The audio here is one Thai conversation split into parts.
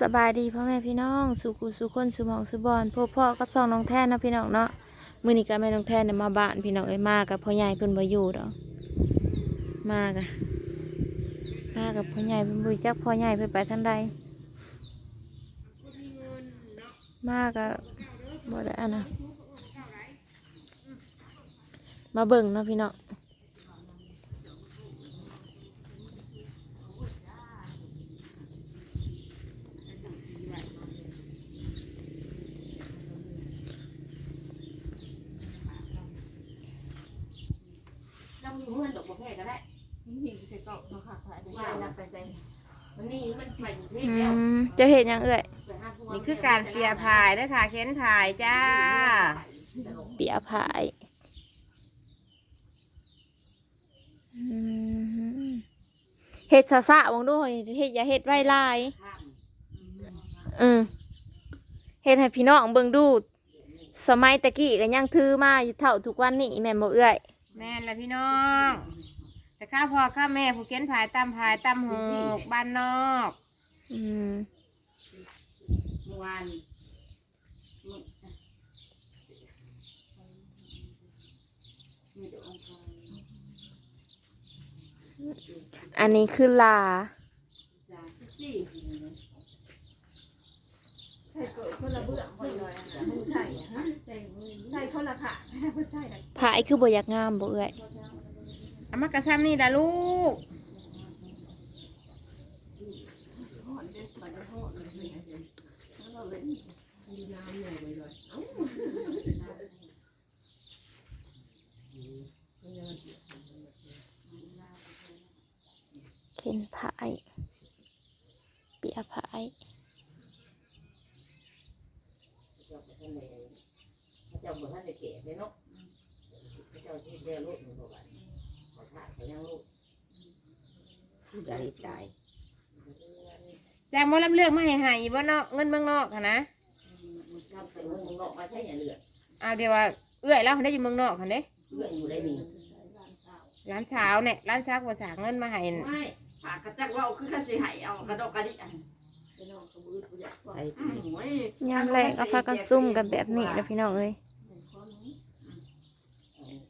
สบายดีพ่อแม่พี่น้องสุขุสุคนสุมองสุบอนพ่อพ่อกับสองน้องแท่นนะพี่น้องเนาะมือนี้ก็แม่น้องแท่นเนี่ยมาบ้านพี่น้องเอ้ยมากับพ่อใหญ่เพิ่นบ่อยู่ดอกมากะมากับพ่อใหญ่เพิ่นบ่จักพ่อใหญ่เพิ่นไปทางใดมากับบ่ได้อันนะมาเบิ่งเนาะพี่น้อง เราอยู่เพื่อนดอกบัวแพก็ได้ หินใส่กล่องเขาค่ะถ่ายว่านับไปใส่มันนี่มันไปกรุงเทพอืแล้วมจะเห็นยังเอ่ยไปหาผู้นี่คือการเปียพายเด้อค่ะเค้นพายจ้า เปียผายอืมเห็ดสะสะวงด้วยเห็ดอย่าเห็ดไรลายข้ามอืมเห็ดให้พี่น้องเบิ่งดู สมัยตะกี้ก็ยังถือมาอยู่เท่าทุกวันนี้แม่นบ่เอื้อยแม่นละพี่น้อง แต่ข้าพ่อข้าแม่ผู้เค้นพายตำพายตำหกบ้านนอกอืมเมื่อวานมีแต่องค์การอันนี้คือลา จ้าสี่ใส่เกิดคนละเบื้องคนเลยมึงใส่ฮะใส่ใส่คนละค่ะไม่ใช่ละผายคือบ่อยากงามบ่เอื้อย เอามากระซ้ำนี่ละลูกเข็นผายเปียผายเจ้าท่านเลยเจ้าบุท่านจะเก๋เลยเนาะเจ้าที่เรียลูกหนึ่งกว่า บอถ่ายเขายังลูกใจใจจ้างหมอลำเลือกมาให้หายบ่เนาะเงินเมืองนอกค่ะนะทำเป็นเมืองนอกมาใช่ย่าเลือดเอาเดี๋ยวว่าเอื้อยแล้วเขาได้อยู่เมืองนอกค่ะเด้เลือดอยู่ได้ดีร้านเช้าเนี่ยร้านเช้าก็สาเงินมาให้ไม่ปากกระจักว่าคือข้าสิหายเอากระดกกระดิอันไปอกกระบือกูอยากไปโอ้ยยามแรกก็พากันซุ่มกันแบบนี้นะพี่น้องเอ้ย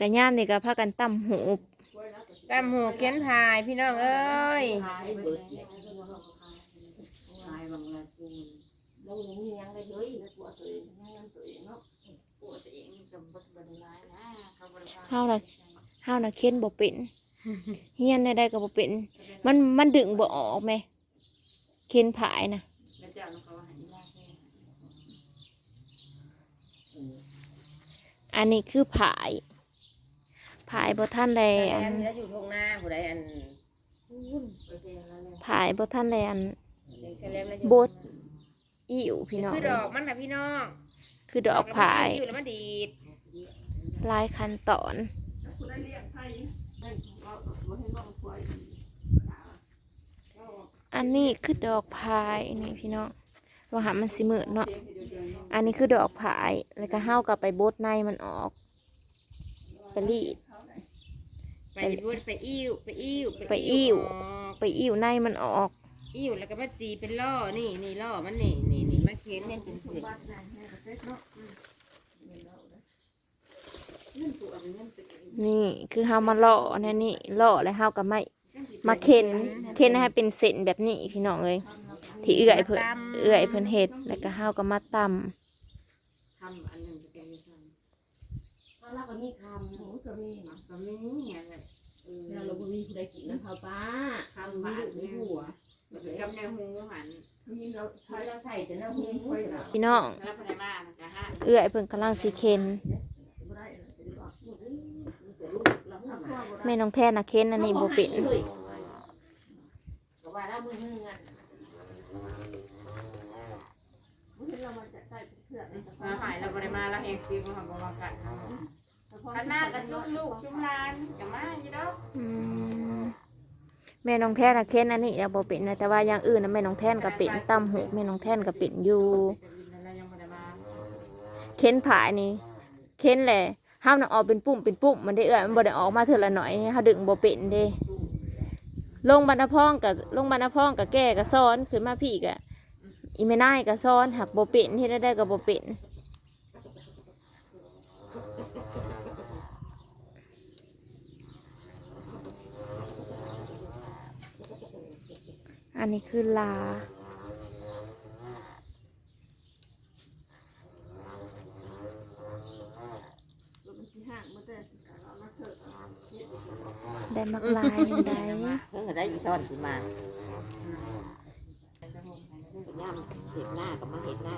กะยามนี่ก็พากันตั้มหูบ ตำหูเค้นพายพี่น้องเอ้ยขายเบิดเนี่ยขายบางงานกูแล้วยังมียังได้เฮ้ยแล้วตัวตัวเองยังตัวเองเนาะปวดตัวเองจำบัดบันร้ายนะเขาบริการเฮาน่ะเฮาน่ะเค้นบ่เป็นเฮียนได้ได้ก็บ่เป็น มันมันดึงบ่ออกแม่เค้นผายน่ะแล้วเจ้าเขาหายยาแค่อันนี้คือผาย ผายบ่ทันแลอัอันนนี้อยู่ทงหน้าผู้ใดอันไปเจอแล้วเนี่ยผายบ่ทันแลอันเลี้ยงเฉลมแล้วอยู่บดอิ่วพี่น้องคือดอกมันนะพี่น้อง คือดอกผายอยู่แล้วมันดีดหลายขั้นตอนอันนี้คือดอกพายนี่พี่น้องว่าหามันสิมืดเนาะ อันนี้คือดอกผาย แล้วก็เฮากลับไปบดในมันออกไปรีด ไปบดไปอิ่วไปอิ่วไปอิ่วออกไปอิ่วในมันออกอิ่วแล้วก็มาจีเป็นล่อนี่นี่ล่อมันนี่นี่นี่มาเค้นเนี่ยเป็นเศษนี่คือเฮามาเลาะอันนี้เลาะแล้วเฮาก็ไม่มาเข็นเข็นให้เป็นเส้นแบบนี้พี่น้องเลยที่เอื้อยเพิ่นเอื้อยเพิ่นเฮ็ดแล้วก็เฮาก็มาตำทำอันหนึ่งจะเป็นยังไง ถ้าเราก็มีคำโอ้ก็มีก็มีเนี่ยแหละเราเราบ่มีผู้ใดกินน้ำข้าวป้าคำบาทในในหัหัววกับในหูหันมีเราใช้เราใส่แต่น้ำหูค่อยละพี่น้องแล้วพนักงานนะฮะเอื้อยเพิ่นกำลังสิเข็นบ่ได้เลยจะได้บอกเราทำมาแม่น้องแท้น่ะเข็นอันนี้บ่เป็น เรามาจะใส่เสื้อมาหายเราบริมาแล้วเองคือมาบอกว่ากันขันมากกับชุบลูกชุบลานกับมาอยู่ดอกอืมแม่น้องแท้น่ะเข็นอันนี้แล้วบ่เป็นนะแต่ว่าอย่างอื่นน่ะแม่น้องแท้นก็เป็นตำหูแม่น้องแท้นก็เป็นอยู่แล้วยังบริมาเค้นผายนี่เค้นแหละห้ามน่ะออกเป็นปุ่มเป็นปุ่มมันได้เอื้อยมันบ่ได้ออกมาเถื่อละหน่อยเฮาดึงบ่เป็นเด้ลงบรรณพองกับลงบรรณพองกับแก้กับซ้อนขึ้นมาพี่กะ อีเมน่ายก็ซ้อนหักบ่เป็นเฮ็ดได้ได้ก็บ่เป็นอันนี้คือลา มันสิห่างมันแต่เอามาเสิร์ฟเอาเฮ็ด ได้มักลายหนึ่งได้ เพิ่งได้อีกตอนสิมา ย่ำเห็ดหน้ากับมาเห็ดหน้า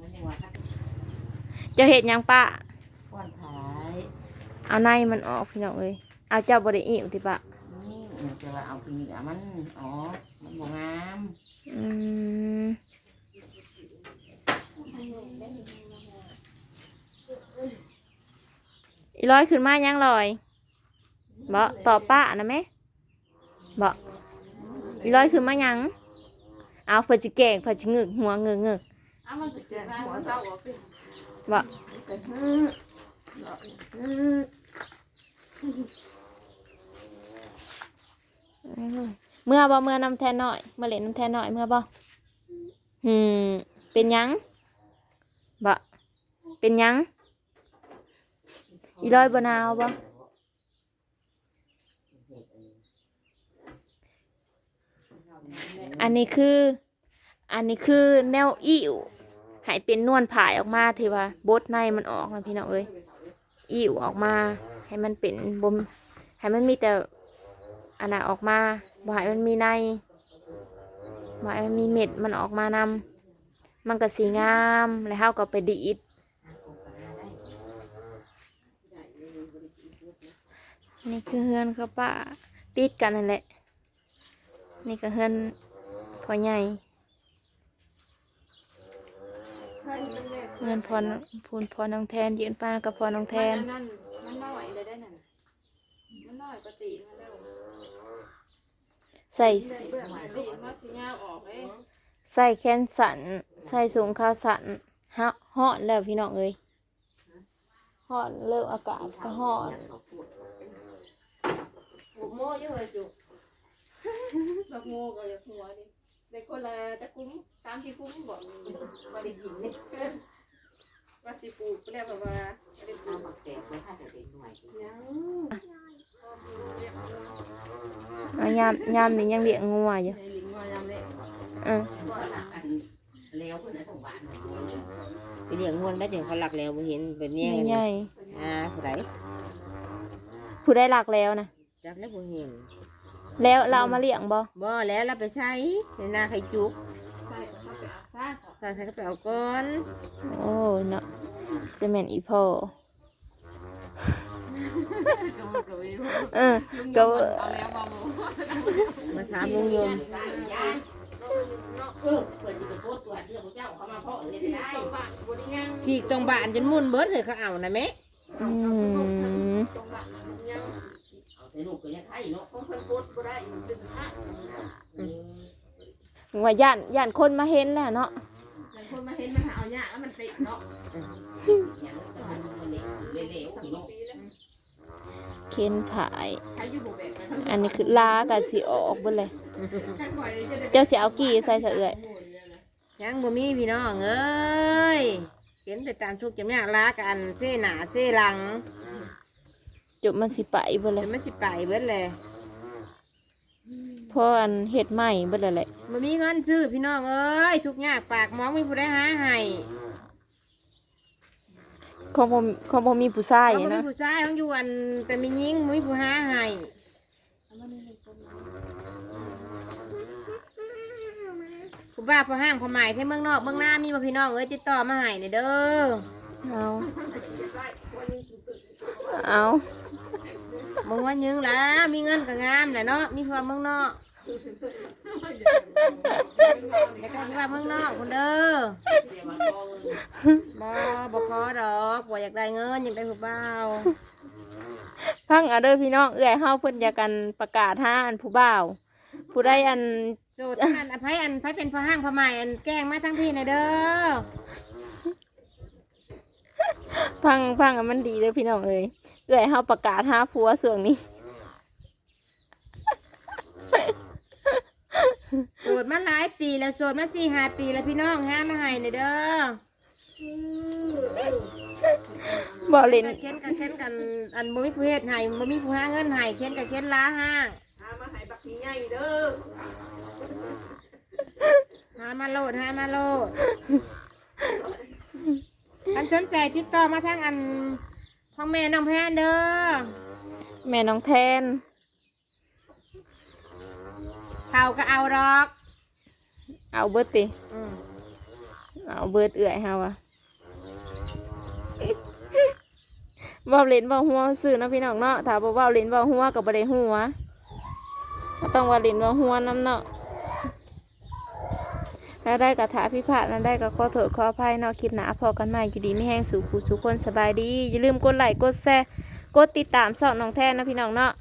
มันยังว่าเจะเห็ดหยังปะก้อนขายเอาในมันออกพี่น้องเอ้ยเอาเจ้าบริอิ่มติปะนี่มันจะว่าเอาปีกอะมันอ๋อมันบ่งามอืมอีร้อยขึ้นมายังลอยบ่ตอบป้านะแม่ บ่อีร้อยขึ้นมายังเอาเพื่อจิแกงเพื่อจิงึกหัวเงึกเงึกเอามันจะมาหัวเศร้าอกบอเนาะฮือเมื่อบ่เมื่อนำแทนหน่อยเมื่อเล่นน้ำแทนหน่อยเมื่อบ่หืมเป็นยังบ่เป็นยังอีร้อยบนาวบ่ อันนี้คือ อันนี้คือแนวอิ่วให้เป็นนวลผายออกมาที่ว่าบดในมันออกนะพี่น้องเอ้ยอิ่วออกมา ให้มันเป็นบมให้มันมีแต่อันน่ะออกมาบ่ให้มันมีในบ่ให้มันมีเม็ดมันออกมานำมันก็สีงามแล้วเฮาก็ไปดีดนี่คือเฮือนเขาป้าติดกันนั่นแหละ นี่ก็เฮือนพ่อใหญ่ใช่เป็นแม่เฮือนพ่อพูนพ่อน้องแทน ยืนป้ากับพ่อน้องแทนนั่นมันน้อยเลยได้นั่นมันน้อยปกติมันแล้วใส่เบื้องปหลักงติมันสิยาวออกเอ้ใส่แขนสันใส่สูงขาสันฮะฮอดแล้วพี่น้องเอ้ยฮอดเริ่มอากาศก็ฮอดหัวโม่เยอะ จุบักโม่ก็อย่าหัวดิในคนละจะคุ้มสามสี่คุ้มบ่บ่ได้กินนี่ว่าสิปลูกไปแล้วแบบว่าบ่ได้ปลูเอากหมักแตกไว้ให้เด็กหน่อยยังเอายามยามนี้ยังเลี้ยงงัวอยู่ในลิงว่ายามเล็กเออแล้วคนไหนต้องบ้านไปเลี้ยงงวงได้จนเขาหลักแล้วบ่เห็นเป็นแย่งกันใหญ่อ่าผู้ใดๆผู้ได้หลักแล้วนะจับแล้วบ่เห็น แล้วเราเอามาเลี้ยงบ่บ่แล้วเราไปใช้ในนาไข่จุกใช่เขาไปอาซ่าเขาใส่ใส่กระเป๋าก่อนโอ้ยเนาะจะแม่นอีพ่อเออก็เอาแล้วบ่โม่มาถามลุงยมเออเปิดอยู่กับโพสต์ตัวเรื่องของเจ้าเขามาเพาะเลยได้ฉีกตรงบ้านจนมุ่นเบิดเลยเขาเอานะแม่อืม เอาแต่ลูกก็ยังไข่ เนาะเขาเคยโพสต์บ่ได้มันเป็นพระว่าย่านย่านคนมาเห็นแล้วเนาะแต่คนมาเห็นมันหาเอาหญ้าแล้วมันติดเนาะอย่างนั้นก็มันเหลวเหลวๆเนาะเข็นผาย ใครอยู่บ่แบกไปทั้งอันนี้คือลากันสิออกเบ่เลยข้างข่อยจะได้เจ้าสิเอากี่ใส่เสะเอื่อยยังบ่มีพี่น้องเอ้ยเห็นไปตามทุกข์จำยากลากันเส้หนาเส้หลัง จบมันสิไปเบ่เลเดี๋ยยวมันสิไปเบิดเลยเพราะอันเฮ็ดใหม่เบ่เลยแหละบ่มีเงินซื้อพี่น้องเอ้ยทุกข์ยากปากหมองมีผู้ใดหาให้ของผมของผมมีผู้ชายเขาบ่มีนะผู้ชายของอยู่อันแต่มียิงบ่มีผู้หาให้ผู้บ้าผู้ห้างผู้หมายที่เมืองนอกเมืองหน้ามีบ่พี่น้องเอ้ยติดต่อมาให้นี่เด้อเอาเอา มึงว่ายิงล่ะมีเงินก็งามแหละเนาะมีผัวเมืองนอกอยากได้ผัวเมืองนอกคนเด้อเดี๋ยวมาพอเลยบ่บ่ขอดอกบ่อยากได้เงินอยากได้ผู้บ่าวฟังเอาเด้อพี่น้องเอื้อยเฮาเพิ่นอยากกันประกาศหาอันผู้บ่าว ผู้ใดอันโสดทั้งนั้นอภัยอันไผเป็นพ่อห้างพ่อใหม่อันแกล้งมาทั้งพี่น่ะเด้อฟังฟังอันมันดีเด้อพี่น้องเอ้ย เอื้อยเฮาประกาศหาผัวส่วงนี้ โสดมาหลายปีแล้วโสดมาสี่ห้าปีแล้วพี่น้องห้ามาให้หน่อยเด้อบ่เล่นเค้นกันเค้นกันอันบ่มีผู้เฮ็ดให้บ่มีผู้หาเงินให้เค้นกันเค้นล้าห้างหามาให้บักใหญ่เด้อหามาโลดหามาโลดอันสนใจติดต่อมาทางอัน พ่อแม่น้องแพนเด้อแม่น้องแทนเขาก็เอาดอก เอาเบิดติอืมเอาเบิดเอื่อยเฮาอะเว้าเล่นเว้าหัวซื่อเนาะพี่น้องเนาะถ้าบ่เว้าเล่นเว้าหัวก็บ่ได้หัวก็ต้องเว่าเล่นเว้าหัวนํเนาะ ถ้าได้กระถาพิพาทนั้นได้ก็ขอโทษขออภัยเนาะคลิปหนาพอกันใหม่อยู่ดีไม่แห้งสู่ผู้สุคนสบายดี อย่าลืมกดไลค์กดแชร์กดติดตามส่องน้องแทนนะพี่น้องเนาะ